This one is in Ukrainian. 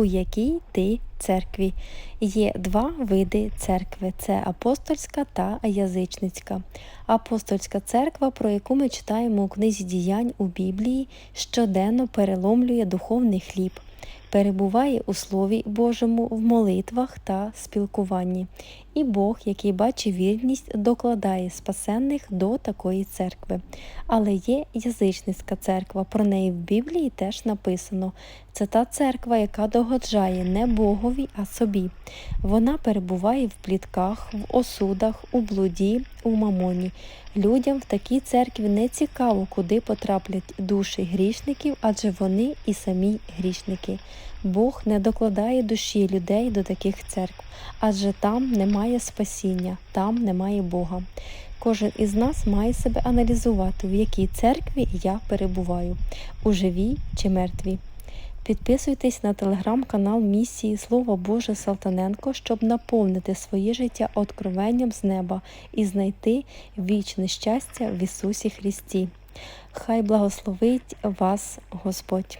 у якій ти церкві. Є два види церкви: це апостольська та язичницька. Апостольська церква, про яку ми читаємо у книзі діянь у Біблії, щоденно переломлює духовний хліб. Перебуває у Слові Божому в молитвах та спілкуванні, і Бог, який бачить вірність, докладає спасенних до такої церкви. Але є язичницька церква, про неї в Біблії теж написано. Це та церква, яка догоджає не Богові, а собі. Вона перебуває в плітках, в осудах, у блуді, у мамоні. Людям в такій церкві не цікаво, куди потраплять душі грішників, адже вони і самі грішники. Бог не докладає душі людей до таких церкв, адже там немає спасіння, там немає Бога. Кожен із нас має себе аналізувати, в якій церкві я перебуваю, у живій чи мертвій. Підписуйтесь на телеграм-канал місії Слово Боже Салтаненко, щоб наповнити своє життя откровенням з неба і знайти вічне щастя в Ісусі Христі. Хай благословить вас Господь!